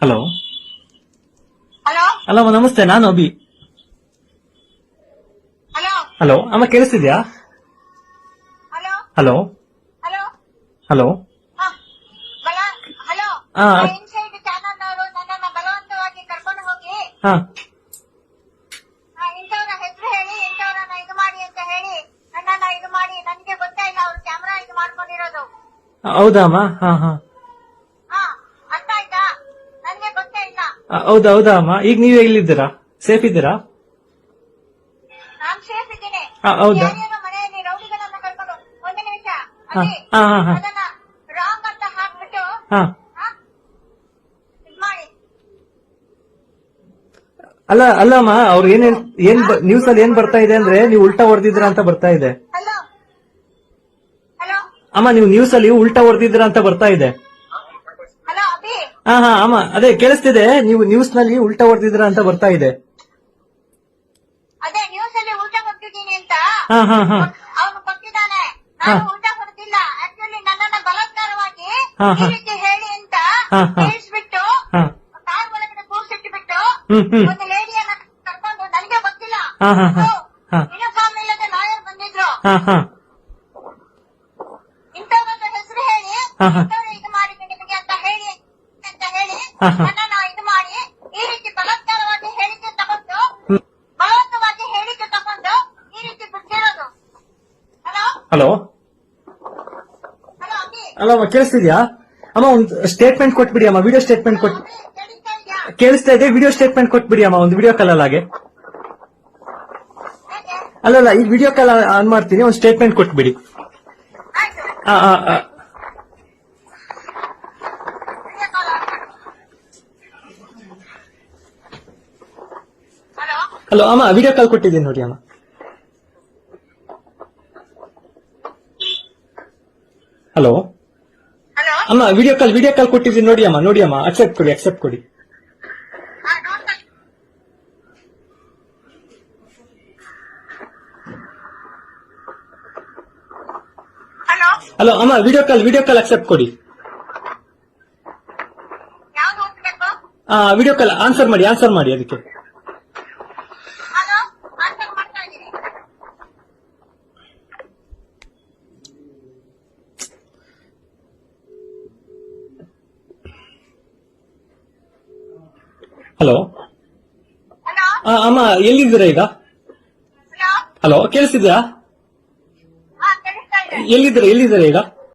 Hello hello ಅಮ್ಮ ನಮಸ್ತೆ ನಾನು ಅಭಿ. ಹಲೋ ಅಮ್ಮ ಕೇಳಿಸ್ತಿದ್ಯಾ? ಹಲೋ ಹಲೋ ಹಾ ಹಾ. ಆ, ಇಂಥವ್ರ ಹೆಸರು ಹೇಳಿ ಇಂಥವ್ರನ್ನ ಇದು ಮಾಡಿ ಅಂತ ಹೇಳಿ ನನ್ನನ್ನ ಇದು ಮಾಡಿ ನನಗೆ ಗೊತ್ತೇ ಇಲ್ಲ ಅವ್ರು ಕ್ಯಾಮ್ರಾ ಇದು ಮಾಡ್ಕೊಂಡಿರೋದು ಹೌದಾ ಅಮ್ಮ ಹಾ ಹಾ ಹಾ ಅರ್ಥ ಆಯ್ತಾ ನನ್ಗೆ ಗೊತ್ತೇ ಇಲ್ಲ ಆ, ಹೌದಾ ಹೌದಾ ಅಮ್ಮ? ಈಗ ನೀವು ಎಲ್ಲಿದ್ದೀರಾ? ಸೇಫ್ ಇದ್ದೀರಾ? ಹಾ, ಹೌದಾ? ಹಾ, ಅಲ್ಲಿ ಹಾ, ಹಾ, ಹಾ. ರಾಂಗ್ ಅಂತ ಹಾಕ್ಬಿಟ್ಟು ಹಾ. ಹಾ? ಇದ್ ಮಾಡಿ. ಅಲ್ಲ ಅಲ್ಲ ಅಮ್ಮ ಅವ್ರು ಏನೇನ್ ಏನ್ ನ್ಯೂಸ್ ಅಲ್ಲಿ ಏನ್ ಬರ್ತಾ ಇದೆ ಅಂದ್ರೆ ನೀವು ಉಲ್ಟಾ ಹೊಡೆದಿದ್ರ ಅಂತ ಬರ್ತಾ ಇದೆ. ಹಲೋ ಹಲೋ ಅಮ್ಮ ನೀವು ನ್ಯೂಸ್ ಅಲ್ಲಿ ಉಲ್ಟಾ ಹೊಡೆದಿದ್ರ ಅಂತ ಬರ್ತಾ ಇದೆ. ಹಾ ಹಾ ಅಮ್ಮ ಅದೇ ಕೇಳಿಸ್ತಿದೆ. ನೀವು ನ್ಯೂಸ್ನಲ್ಲಿ ಉಲ್ಟಾ ಹೊಡೆದಿದ್ರ ಅಂತ ಬರ್ತಾ ಇದೆ. ಅದೇ ನ್ಯೂಸ್ ಅಲ್ಲಿ ಊಟ ಕೊಟ್ಟಿದ್ದೀನಿ ಅಂತ. ಹಾ ಹಾ ಹಾ. ಅವನು ಕೊಟ್ಟಿದ್ದಾನೆ. ನಾನು ಊಟ ಆಕ್ಚುಲಿ ನನ್ನನ್ನ ಬಲಾತ್ಕಾರವಾಗಿ ಹಾ, ರೀತಿ ಹೇಳಿ ಅಂತ ಹಾ, ಹಾ. ಹಾ. ಕಾರ್ ಒಳಗಡೆ ಕೂರ್ಸಿಟ್ಬಿಟ್ಟು ಹ್ಮ್ ಹ್ಮ್. ಒಂದು ಲೇಡಿಯನ್ನ ಕರ್ಕೊಂಡು ನನಗೆ ಗೊತ್ತಿಲ್ಲ ಹಾ, ಹಾ, ಹಾ. ಹಾ. ಯೂನಿಫಾರ್ಮ್ ಇಲ್ಲದೆ ಲಾಯರ್ ಬಂದಿದ್ರು. ಹಾ ಹಾ. ಹೆಸರು ಹೇಳಿ ಹಾ, ಹಾ. ಇಂಥವ್ರು ಇದು ಮಾಡಿದ್ದು ನಿಮಗೆ ಅಂತ ಹೇಳಿ ಅಂತ ಹೇಳಿ ಹಾ, ಹಾ. ನನ್ನನ್ನ ಇದು ಮಾಡಿ ಈ ರೀತಿ ಬಲಾತ್ಕಾರವಾಗಿ ಹೇಳಿಕೆ ತಗೊಂಡು ಹ್ಮ್. ಬಲವಂತವಾಗಿ ಹೇಳಿಕೆ ತಗೊಂಡು ಈ ರೀತಿ ಬಿಟ್ಟಿರೋದು ಹಲೋ ಹಲೋ ಹಲೋ ಅಭಿ ಅಲ್ಲ ಅಮ್ಮ ಕೇಳಿಸ್ತಿದ್ಯಾ ಅಮ್ಮ ಒಂದು ಸ್ಟೇಟ್ಮೆಂಟ್ ಕೊಟ್ಬಿಡಿ ಅಮ್ಮ ವಿಡಿಯೋ ಸ್ಟೇಟ್ಮೆಂಟ್ ಕೊಟ್ ಅಭಿ, ಕೇಳಿಸ್ತಾ ಇದ್ಯಾ? ಕೇಳಿಸ್ತಾ ಇದೆ ವಿಡಿಯೋ ಸ್ಟೇಟ್ಮೆಂಟ್ ಕೊಟ್ಬಿಡಿ ಅಮ್ಮ ಒಂದು ವಿಡಿಯೋ ಕಾಲ್ ಹಾಗೆ ಹೇಗೆ? ಅಲ್ಲಲ್ಲ ಈ ವಿಡಿಯೋ ಕಾಲ್ ಆನ್ ಮಾಡ್ತೀನಿ ಒಂದು ಸ್ಟೇಟ್ಮೆಂಟ್ ಕೊಟ್ಬಿಡಿ ಆಯ್ತು ಆ, ಆ, ಆ. ವಿಡಿಯೋ ಕಾಲ್ ಆನ್ ಮಾಡು. ಹಲೋ ಅಮ್ಮ ವಿಡಿಯೋ ಕಾಲ್ ಕೊಟ್ಟಿದ್ದೀನಿ ನೋಡಿ ಅಮ್ಮ. ಹಲೋ ಅಮ್ಮ ವಿಡಿಯೋ ಕಾಲ್ ವಿಡಿಯೋ ಕಾಲ್ ಕೊಟ್ಟಿದ್ದೀನಿ ನೋಡಿ ಅಮ್ಮ ನೋಡಿ ಅಮ್ಮ ಅಕ್ಸೆಪ್ಟ್ ಕೊಡಿ ಅಕ್ಸೆಪ್ಟ್ ಕೊಡಿ. ಹಲೋ ಅಮ್ಮ video call video call accept ಕೊಡಿ. ವಿಡಿಯೋ ಕಾಲ್ ಆನ್ಸರ್ ಮಾಡಿ ಆನ್ಸರ್ ಮಾಡಿ ಅದಕ್ಕೆ ಹಲೋ ಆನ್ಸರ್ ಮಾಡ್ತಾ ಇದ್ದೀನಿ ಹಲೋ ಅಮ್ಮ ಎಲ್ಲಿದ್ದೀರಾ ಈಗ? ಹಲೋ ಕೇಳಿಸಿದ್ಯಾ ಎಲ್ಲಿದ್ದೀರಾ ಎಲ್ಲಿದ್ದೀರಾ ಈಗ?